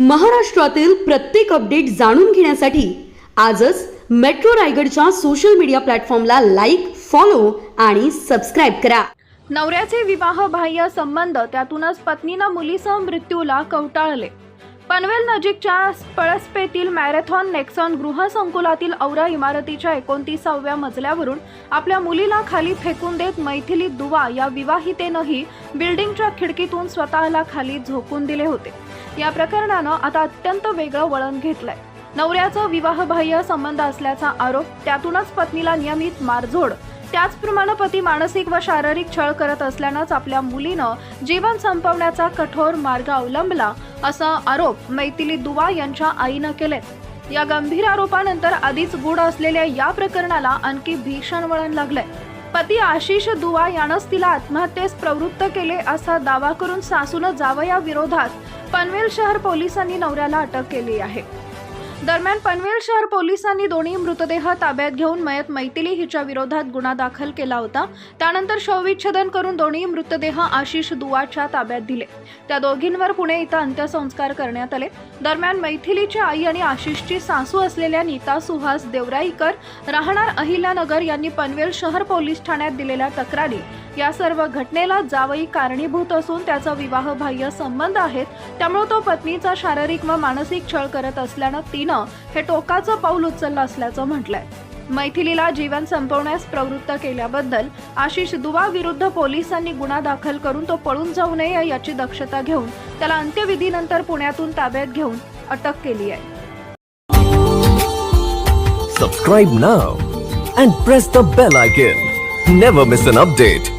महाराष्ट्रातील प्रत्येक अपडेट जाणून घेण्यासाठी आजच मेट्रो रायगडच्या सोशल मीडिया प्लॅटफॉर्मला लाईक फॉलो आणि सबस्क्राईब करा. नवऱ्याचे विवाह बाह्य संबंध त्यातूनच पत्नीनं मुलीसह मृत्यूला कवटाळले. पनवेल नजीकच्या पळसपेतील मॅरेथॉन नेक्सॉन गृहसंकुलातील औरा इमारतीच्या एकोणतीसाव्या मजल्यावरून आपल्या मुलीला खाली फेकून देत मैथिली दुवा या विवाहितेनंही बिल्डिंगच्या खिडकीतून स्वतःला खाली झोकून दिले होते. या प्रकरणानं आता अत्यंत वेगळं वळण घेतलंय. नवऱ्याचं विवाहबाह्य संबंध असल्याचा आरोप त्यातूनच पत्नीला नियमित मारझोड. त्याचप्रमाणे पती मानसिक व शारीरिक छळ करत असल्यानंच आपल्या मुलीनं जीवन संपवण्याचा कठोर मार्ग अवलंबला असा आरोप मैथिली दुवा यांच्या आईनं केले या गंभीर आरोपानंतर आधीच गुढ असलेल्या या प्रकरणाला आणखी भीषण वळण लागलंय. पती आशिष दुवा यानंच तिला आत्महत्येस प्रवृत्त केले असा दावा करून सासूनं जावया विरोधात पनवेल शहर पोलिसांनी नवऱ्याला अटक केली आहे. दरम्यान पनवेल शहर पोलिसांनी दोन्ही मृतदेह ताब्यात घेऊन मयत मैथिली हिच्या विरोधात गुन्हा दाखल केला होता. त्यानंतर शवविच्छेदन करून दोन्ही मृतदेह आशिष दुवाच्या ताब्यात दिले. त्या दोघींवर पुणे इथं अंत्यसंस्कार करण्यात आले. दरम्यान मैथिलीची आई आणि आशिषची सासू असलेल्या नीता सुहास देवराईकर राहणार अहिल्यानगर यांनी पनवेल शहर पोलीस ठाण्यात दिलेल्या तक्रारी या सर्व घटनेला जावई कारणीभूत असून त्याचा विवाहबाह्य संबंध आहेत त्यामुळे तो पत्नीचा शारीरिक व मानसिक छळ करत असल्यानं तिनं हे टोकाचं पाऊल उचललं असल्याचं म्हटलंय मैथिलीला जीवन संपवण्यास प्रवृत्त केल्याबद्दल आशिष दुवा विरुद्ध पोलिसांनी गुन्हा दाखल करून तो पळून जाऊ नये याची दक्षता घेऊन त्याला अंत्यविधीनंतर पुण्यातून ताब्यात घेऊन अटक केली आहे Subscribe now and press the bell icon. Never miss an update.